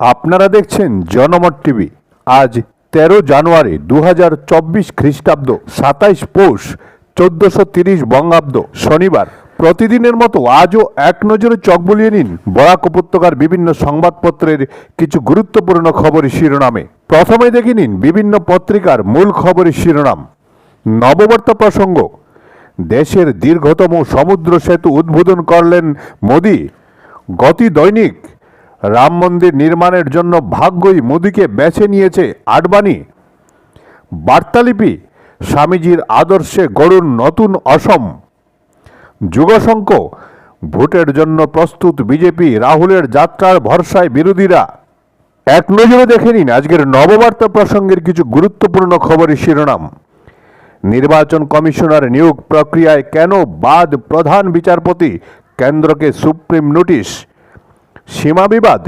আপনারা দেখছেন জনমত টিভি। আজ তেরো জানুয়ারি দু হাজার চব্বিশ খ্রিস্টাব্দ, সাতাইশ পৌষ, চোদ্দশো তিরিশ বঙ্গাব্দ, শনিবার। প্রতিদিনের মতো আজও এক নজরে চক বুলিয়ে নিন বরাক উপত্যকার বিভিন্ন সংবাদপত্রের কিছু গুরুত্বপূর্ণ খবরের শিরোনামে। প্রথমে দেখে নিন বিভিন্ন পত্রিকার মূল খবরের শিরোনাম। নববার্তা প্রসঙ্গ। দেশের দীর্ঘতম সমুদ্র সেতু উদ্বোধন করলেন মোদি। গতি দৈনিক। রাম মন্দির নির্মাণের জন্য ভাগ্যই মোদীকে বেছে নিয়েছে আডবাণী। বার্তালিপি, স্বামীজির আদর্শে গড়ুন নতুন অসম। যুগশঙ্ক, ভোটের জন্য প্রস্তুত বিজেপি, রাহুলের যাত্রার ভরসায় বিরোধীরা। এক নজরে দেখে নিন আজকের নববার্তা প্রসঙ্গের কিছু গুরুত্বপূর্ণ খবরের শিরোনাম। নির্বাচন কমিশনার নিয়োগ প্রক্রিয়ায় কেন বাদ প্রধান বিচারপতি? কেন্দ্রকে সুপ্রিম নোটিশ। সীমা বিবাদ।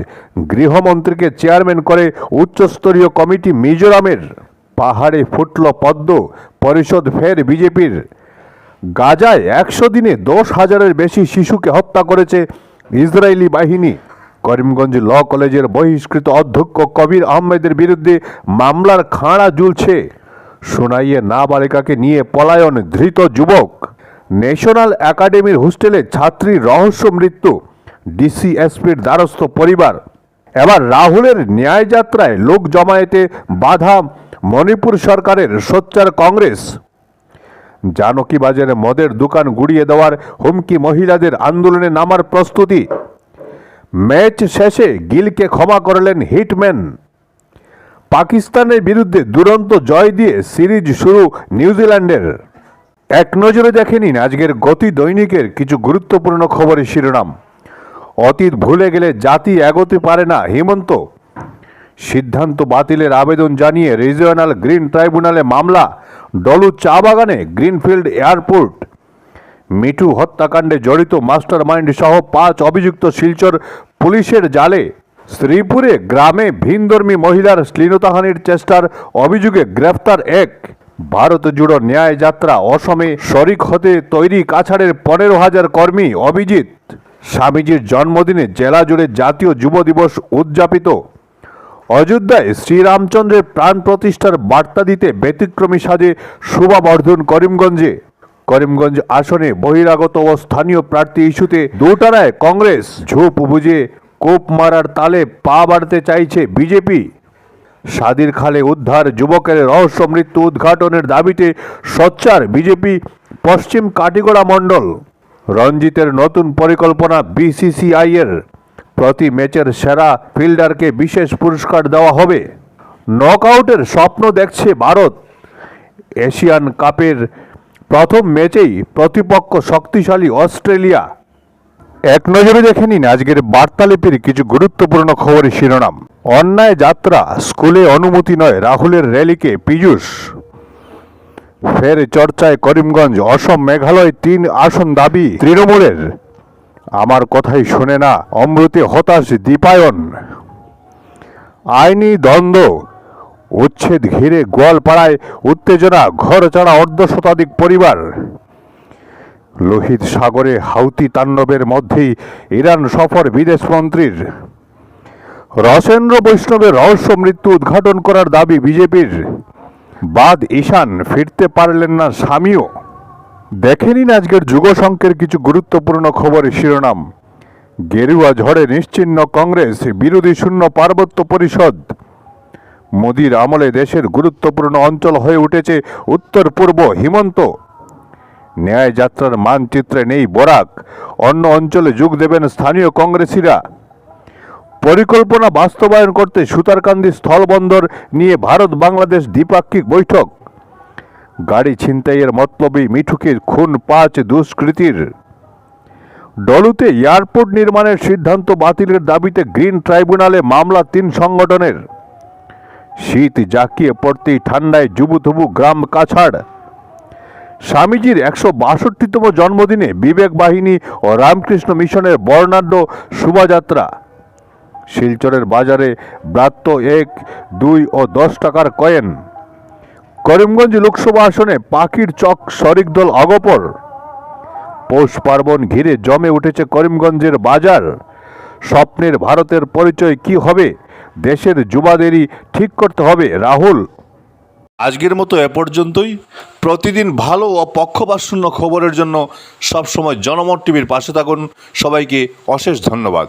গৃহমন্ত্রীকে চেয়ারম্যান করে উচ্চস্তরীয় কমিটি মিজোরামের। পাহাড়ে ফুটল পদ্ম পরিষদ ফের বিজেপির। গাজায় একশো দিনে দশ হাজারের বেশি শিশুকে হত্যা করেছে ইসরায়েলি বাহিনী। করিমগঞ্জ ল কলেজের বহিষ্কৃত অধ্যক্ষ কবির আহমেদের বিরুদ্ধে মামলার খাঁড়া ঝুলছে। সোনাইয়ে নাবালিকাকে নিয়ে পলায়ন ধৃত যুবক। ন্যাশনাল একাডেমির হোস্টেলে ছাত্রীর রহস্য মৃত্যু। ডিসিএসপির দ্বারস্থ পরিবার। এবার রাহুলের ন্যায়যাত্রায় লোক জমায়েতে বাধা, মণিপুর সরকারের সোচ্চার কংগ্রেস। জানকী বাজারে মদের দোকান গুড়িয়ে দেওয়ার হুমকি মহিলাদের আন্দোলনে নামার প্রস্তুতি। ম্যাচ শেষে গিলকে ক্ষমা করলেন হিটম্যান। পাকিস্তানের বিরুদ্ধে দুরন্ত জয় দিয়ে সিরিজ শুরু নিউজিল্যান্ডের। এক নজরে দেখে নিন আজকের গতি দৈনিকের কিছু গুরুত্বপূর্ণ খবরের শিরোনাম। অতীত ভুলে গেলে জাতি এগোতে পারে না, হেমন্ত। সিদ্ধান্ত বাতিলের আবেদন জানিয়ে রিজিওনাল গ্রিন ট্রাইব্যুনালে মামলা, ডলু চা বাগানে গ্রিনফিল্ড এয়ারপোর্ট। মিঠু হত্যাকাণ্ডে জড়িত মাস্টার মাইন্ড সহ পাঁচ অভিযুক্ত শিলচর পুলিশের জালে। শ্রীপুরে গ্রামে ভিনধর্মী মহিলার শ্লীলতাহানির চেষ্টার অভিযোগে গ্রেফতার এক। ভারত জুড়ো ন্যায় যাত্রা অসমে শরিক হতে তৈরি কাছাড়ের পনেরো হাজার কর্মী অভিজিৎ। স্বামীজির জন্মদিনে জেলা জুড়ে জাতীয় যুব দিবস উদযাপিত। অযোধ্যায় শ্রীরামচন্দ্রের প্রাণ প্রতিষ্ঠার বার্তা দিতে ব্যতিক্রমী সাজে শোভাবর্ধন করিমগঞ্জে। করিমগঞ্জ আসনে বহিরাগত ও স্থানীয় প্রার্থী ইস্যুতে দুটারায় কংগ্রেস। ঝোপ বুঝে কোপ মারার তালে পা বাড়তে চাইছে বিজেপি। সাদির খালে উদ্ধার যুবকের রহস্য মৃত্যু উদ্ঘাটনের দাবিতে সোচ্চার বিজেপি পশ্চিম কাটিগড়া মণ্ডল। রঞ্জিতের নতুন পরিকল্পনা বিসিসিআই এর। প্রতি ম্যাচের সেরা ফিল্ডারকে বিশেষ পুরস্কার দেওয়া হবে। নকআউটের স্বপ্ন দেখছে ভারত। এশিয়ান কাপের প্রথম ম্যাচেই প্রতিপক্ষ শক্তিশালী অস্ট্রেলিয়া। এক নজরে দেখে নিন আজকের বার্তালিপির কিছু গুরুত্বপূর্ণ খবরের শিরোনাম। অন্যায় যাত্রা, স্কুলে অনুমতি নয়, রাহুলের র্যালিকে পীযূষ। ফের চর্চায় করিমগঞ্জ, অসম, মেঘালয় তিন আসন দাবি। তৃণমূলের, আমার কথাই শোনে না, অমৃতে হতাশ দীপায়ন। আইনি দ্বন্দ্ব, উচ্ছেদ ঘিরে গোয়ালপাড়ায় উত্তেজনা, ঘর ছাড়া অর্ধ শতাধিক পরিবার। লোহিত সাগরে হাউতি তাণ্ডবের মধ্যেই ইরান সফর বিদেশমন্ত্রীর রসেন্দ্র বৈষ্ণবের রহস্য মৃত্যু উদ্ঘাটন করার দাবি বিজেপির। বাদ ঈশান ফিরতে পারলেন না স্বামীও। দেখে নিন আজকের যুগসংখ্যের কিছু গুরুত্বপূর্ণ খবরের শিরোনাম। গেরুয়া ঝড়ে নিশ্চিহ্ন কংগ্রেস, বিরোধী শূন্য পার্বত্য পরিষদ। মোদির আমলে দেশের গুরুত্বপূর্ণ অঞ্চল হয়ে উঠেছে উত্তর পূর্ব হিমন্ত। ন্যায় যাত্রার মানচিত্রে নেই বরাক। অন্য অঞ্চলে যোগ দেবেন স্থানীয় কংগ্রেসীরা। পরিকল্পনা বাস্তবায়ন করতে সুতারকান্দি স্থলবন্দর নিয়ে ভারত বাংলাদেশ দ্বিপাক্ষিক বৈঠক। গাড়ি ছিনতাইয়ের মতলবী মিঠুকে খুন পাঁচ দুষ্কৃতীর। ডলুতে এয়ারপোর্ট নির্মাণের সিদ্ধান্ত বাতিলের দাবিতে গ্রিন ট্রাইব্যুনালে মামলা তিন সংগঠনের। শীত জাকিয়ে পড়তেই ঠান্ডায় জুবুথুবু গ্রাম কাছাড়। স্বামীজির একশো বাষট্টিতম জন্মদিনে বিবেক বাহিনী ও রামকৃষ্ণ মিশনের বর্ণাঢ্য শোভাযাত্রা। শিলচরের বাজারে ব্রাত্য এক, দুই ও দশ টাকার কয়েন। করিমগঞ্জ লোকসভা আসনে পাখির চক শরিক দল অগপর পৌষ পার্বণ ঘিরে জমে উঠেছে করিমগঞ্জের বাজার। স্বপ্নের ভারতের পরিচয় কি হবে? দেশের যুবাদেরই ঠিক করতে হবে, রাহুল। আজকের মতো এ পর্যন্তই। প্রতিদিন ভালো ও পক্ষপাতশূন্য খবরের জন্য সবসময় জনমত টিভির পাশে থাকুন। সবাইকে অশেষ ধন্যবাদ।